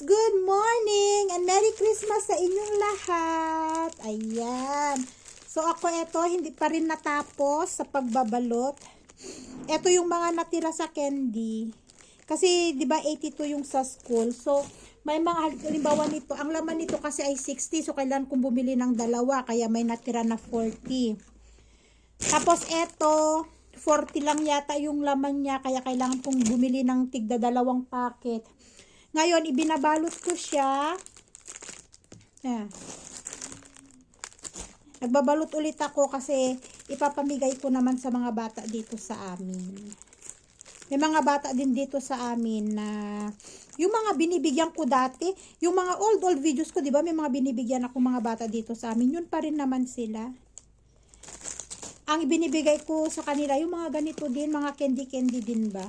good morning and Merry Christmas sa inyong lahat. Ayan. So ako ito, hindi pa rin natapos sa pagbabalot. Ito yung mga natira sa candy. Kasi 'di ba 82 yung sa school. So may mga halimbawa nito, ang laman nito kasi ay 60 so kailangan kong bumili ng dalawa kaya may natira na 40. Tapos ito, 40 lang yata yung laman niya kaya kailangan kong bumili ng tigda dalawang packet. Ngayon, ibinabalot ko siya. Ayan. Nagbabalot ulit ako kasi ipapamigay ko naman sa mga bata dito sa amin. May mga bata din dito sa amin na yung mga binibigyan ko dati, yung mga old old videos ko, 'di ba? May mga binibigyan ako mga bata dito sa amin. Yun pa rin naman sila. Ang ibinibigay ko sa kanila, yung mga ganito din, mga candy-candy din ba?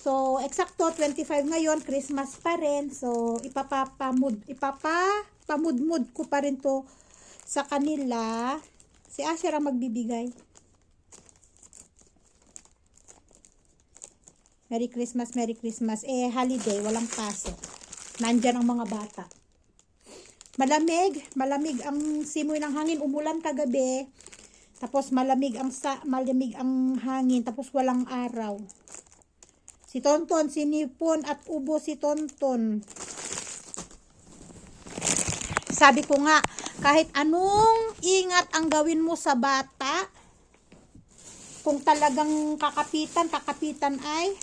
So, eksakto 25 ngayon, Christmas pa rin. So, ipapapamud, ipapapamudmud ko pa rin to sa kanila. Si Asher ang magbibigay. Merry Christmas, Merry Christmas. Eh, holiday, walang pasok. Nandyan ang mga bata. Malamig, malamig ang simoy ng hangin. Umulan kagabi. Tapos malamig ang sa, malamig ang hangin. Tapos walang araw. Si Tonton, si Nipon at ubo si Tonton. Sabi ko nga, kahit anong ingat ang gawin mo sa bata, kung talagang kakapitan, kakapitan ay,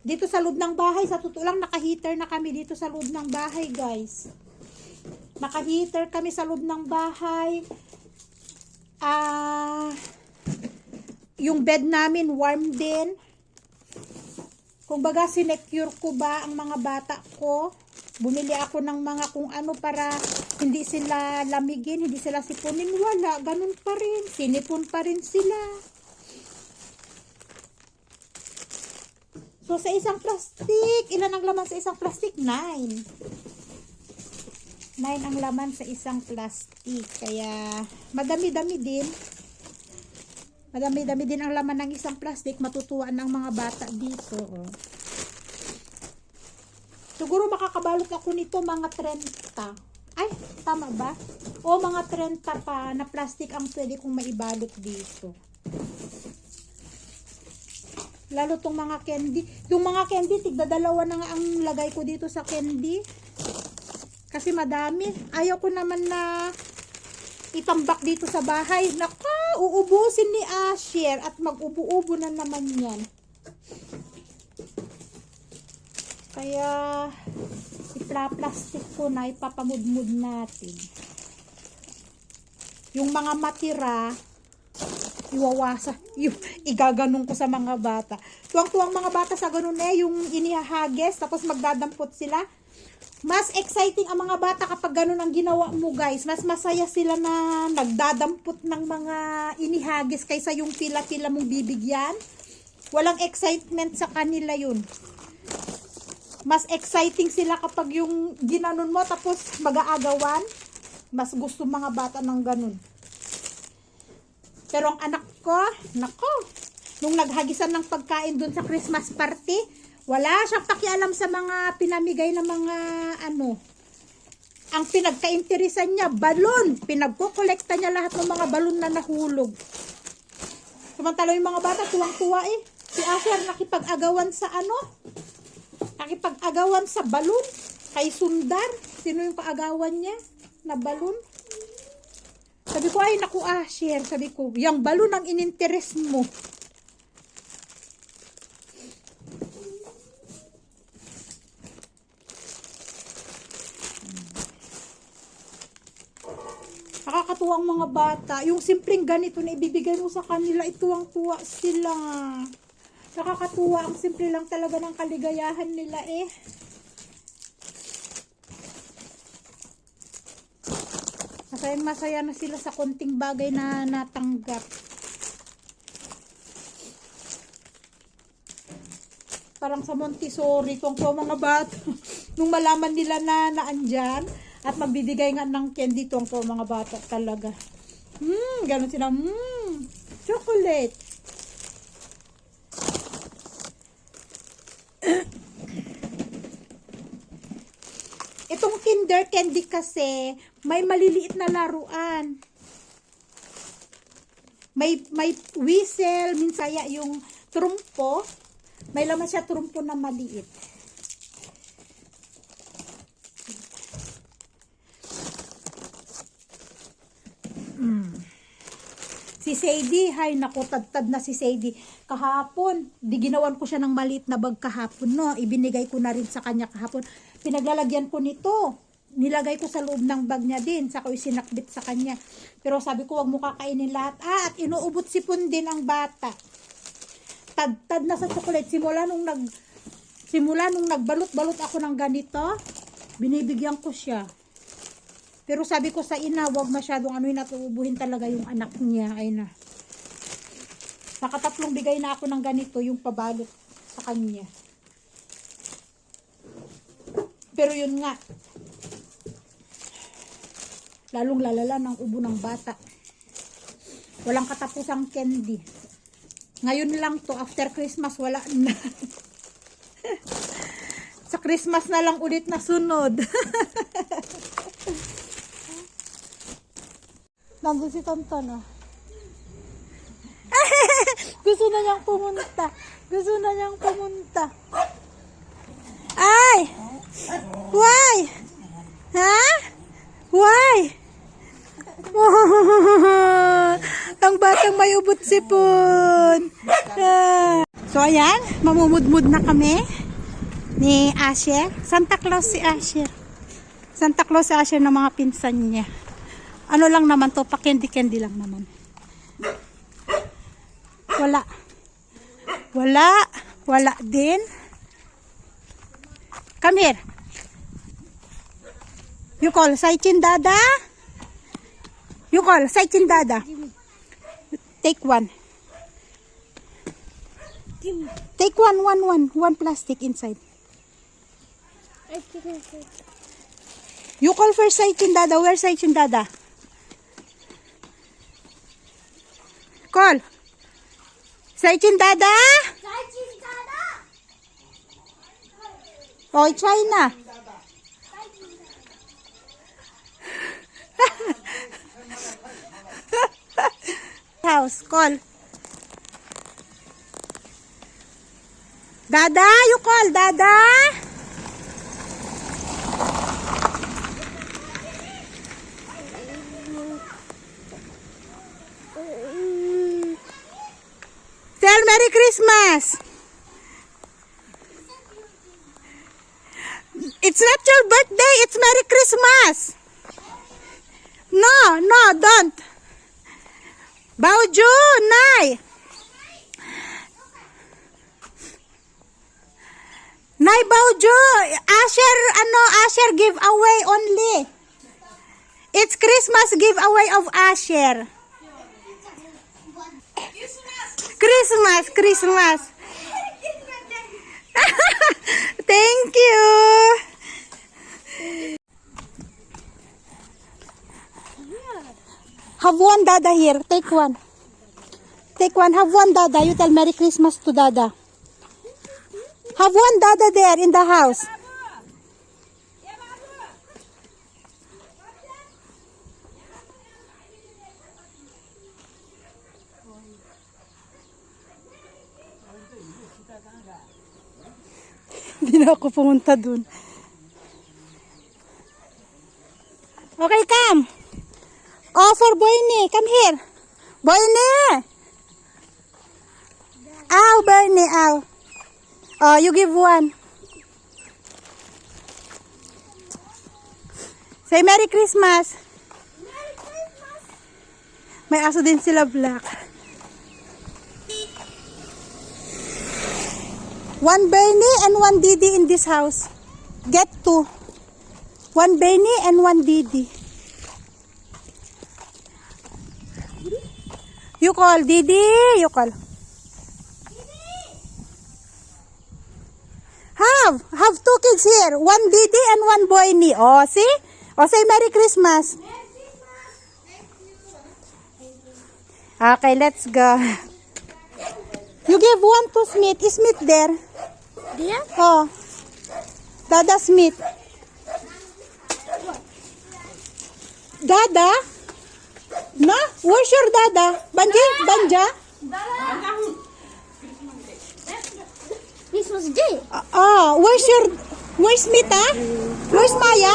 dito sa loob ng bahay, sa totoo lang, naka-heater na kami dito sa loob ng bahay, guys. Naka-heater kami sa loob ng bahay. Ah, yung bed namin warm din. Kung baga, sinecure ko ba ang mga bata ko? Bumili ako ng mga kung ano para hindi sila lamigin, hindi sila sipunin. Wala, ganun pa rin. Sinipon pa rin sila. So, sa isang plastic, ilan ang laman sa isang plastic? Nine. Nine ang laman sa isang plastic. Kaya, madami-dami din. Madami-dami din ang laman ng isang plastic. Matutuwa ng mga bata dito. Oh. Siguro makakabalot ako nito mga 30. Ay, tama ba? O mga 30 pa na plastic ang pwede kong maibalot dito. Lalo tong mga candy. Yung mga candy, tigda dalawa na nga ang lagay ko dito sa candy. Kasi madami. Ayaw ko naman na itambak dito sa bahay. Naka, uubusin ni Asher at mag-ubo-ubo na naman yan. Kaya, ipla-plastic ko na, ipapamudmud natin. Yung mga matira, iwawasa, yung igaganong ko sa mga bata. Tuwang-tuwang mga bata sa ganun eh, yung inihahages, tapos magdadampot sila. Mas exciting ang mga bata kapag ganun ang ginawa mo guys. Mas masaya sila na nagdadampot ng mga inihagis kaysa yung pila-pila mong bibigyan. Walang excitement sa kanila yun. Mas exciting sila kapag yung ginanon mo tapos mag-aagawan. Mas gusto mga bata ng ganun. Pero ang anak ko, nako, nung naghagisan ng pagkain dun sa Christmas party, wala siyang pakialam sa mga pinamigay ng mga ano. Ang pinagkainteresan niya, balon. Pinagkukolekta niya lahat ng mga balon na nahulog. Samantala yung mga bata, tuwang-tuwa eh. Si Asher nakipag-agawan sa ano? Nakipag-agawan sa balon. Kay Sundar. Sino yung kaagawan niya? Na balon? Sabi ko, ay naku Asher. Sabi ko, yung balon ang ininteres mo. Mga bata. Yung simpleng ganito na ibibigay mo sa kanila, ituwang-tuwa sila. Nakakatuwa. Ang simple lang talaga ng kaligayahan nila eh. Masayang masaya na sila sa konting bagay na natanggap. Parang sa Montessori, kung po mga bata, nung malaman nila na naandyan, at magbibigay nga ng candy to po mga bata talaga. Hmm, ganun sila. Hmm, chocolate. kinder candy kasi, may maliliit na laruan. May, may whistle, minsaya yung trumpo. May laman siya trumpo na maliit. Si Sadie, hay naku, tad na si Sadie. Kahapon, di ginawan ko siya ng maliit na bag kahapon, no. Ibinigay ko na rin sa kanya kahapon. Pinaglalagyan ko nito. Nilagay ko sa loob ng bag niya din. Saka sinakbit sa kanya. Pero sabi ko, wag mo kakainin lahat. Ah, at inuubot sipon din ang bata. Tad-tad na sa chocolate. Simula nung nag simula nung nagbalot-balot ako ng ganito, binibigyan ko siya. Pero sabi ko sa ina, wag masyadong ano yun at talaga yung anak niya. Ay na. Nakatatlong bigay na ako ng ganito, yung pabalot sa kanya. Pero yun nga, lalong lalala ng ubo ng bata. Walang katapusang candy. Ngayon lang to, after Christmas, wala na. sa Christmas na lang ulit na sunod. Nandun si Tonton, oh. Gusto na niyang pumunta. Gusto na niyang pumunta. Ay! Why? Ha? Why? Ang batang may ubot sipon. Ah. So, ayan. Mamumudmud na kami ni Asher. Santa Claus si Asher. Santa Claus si Asher ng mga pinsan niya. Ano lang naman to, pa-candy-candy lang naman. Wala. Wala. Wala din. Come here. You call Saichin Dada? You call Saichin Dada. Take one. Take one, one, one. One plastic inside. You call for Saichin Dada. Where's Saichin Dada? Call. Saichin Dada? Oh, try na. House, call. Dada, you call, Dada Merry Christmas. It's not your birthday, it's Merry Christmas. No, no, don't. Bauju, Nay. Nay Bauju, Asher, ano, Asher giveaway only. It's Christmas giveaway of Asher. Christmas, Christmas. Thank you. Have one dada here. Take one. Take one. Have one dada. You tell Merry Christmas to dada. Have one dada there in the house. Ako pumunta dun. Okay, come. Oh, for Boyne. Come here. Boyne. Ow, Boyne, ow. Oh, you give one. Say Merry Christmas. May aso din sila black. One Bernie and one Didi in this house. Get two. One Bernie and one Didi. You call Didi. You call. Have. Have two kids here. One Didi and one Boyni. Oh, see? Oh, say Merry Christmas. Okay, let's go. You give one to Smith. Is Smith there? Dia? Oh. Dada Smith. Dada? Na? Where's your dada? Banja? Banja? Christmas Day. Ah, ah, where's your... Where's Mita? Where's Maya?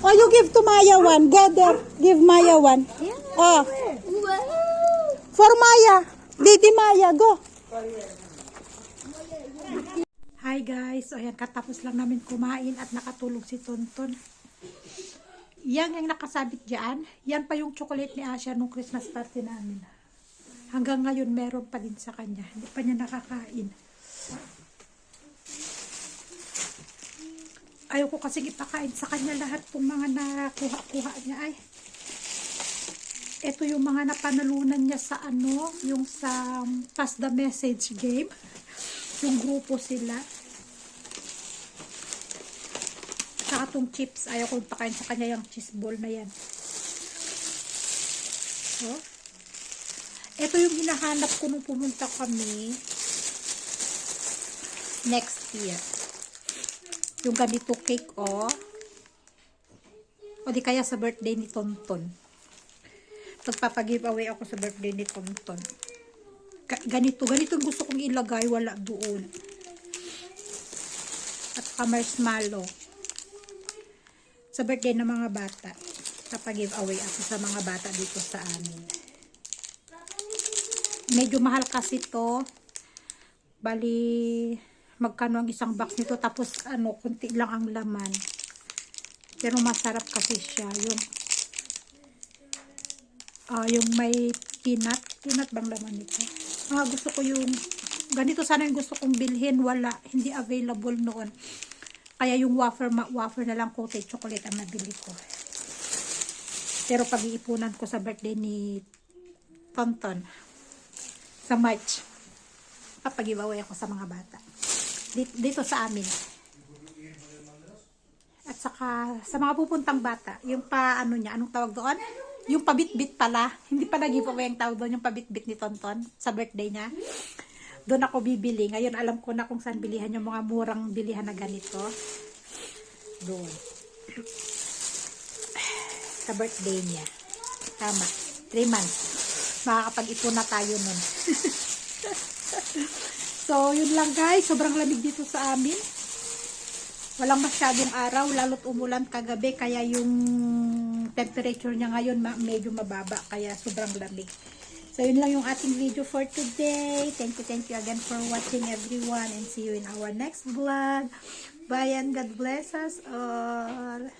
Oh, you give to Maya one. Go there. Give Maya one. Oh, for Maya. Didi Maya, go. Hi guys. Ayan, katapos lang namin kumain at nakatulog si Tonton. Yan yung nakasabit dyan. Yan pa yung chocolate ni Asha nung Christmas party namin. Hanggang ngayon meron pa din sa kanya. Hindi pa niya nakakain. Ayaw ko kasi ipakain sa kanya lahat ng mga nakuha-kuha niya. Ay, ito yung mga napanalunan niya sa ano, yung sa um, Pass the Message game. Yung grupo sila. Saka tong chips. Ayaw ko ipakain sa kanya yung cheese ball na yan. So, ito yung hinahanap ko nung pumunta kami next year. Yung ganito cake, oh. O di kaya sa birthday ni Tonton. Magpapag-giveaway ako sa birthday ni Tonton. Ga- ganito, ganito yung gusto kong ilagay, wala doon. At saka marshmallow. Sa birthday ng mga bata. Papag-giveaway ako sa mga bata dito sa amin. Medyo mahal kasi to. Bali, magkano ang isang box nito. Tapos, ano, kunti lang ang laman. Pero masarap kasi siya. Yung ah yung may peanut. Peanut bang laman nito? Ah, gusto ko yung ganito sana yung gusto kong bilhin. Wala. Hindi available noon. Kaya yung wafer, wafer na lang coated chocolate ang nabili ko. Pero pag-iipunan ko sa birthday ni Tonton sa March, papag-giveaway ako sa mga bata. Dito, dito sa amin. At saka sa mga pupuntang bata, yung pa ano niya, anong tawag doon? Yung pabitbit pala. Hindi pa nag-giveaway ang tawag doon, yung pabitbit ni Tonton sa birthday niya. Doon ako bibili. Ngayon alam ko na kung saan bilihan yung mga murang bilihan na ganito. Doon. Sa birthday niya. Tama. 3 months. Makakapag-ipon na tayo nun. so, yun lang guys. Sobrang lamig dito sa amin. Walang masyadong araw, lalo't umulan kagabi, kaya yung temperature niya ngayon medyo mababa, kaya sobrang lamig. So, yun lang yung ating video for today. Thank you, thank you again for watching everyone and see you in our next vlog. Bye and God bless us all.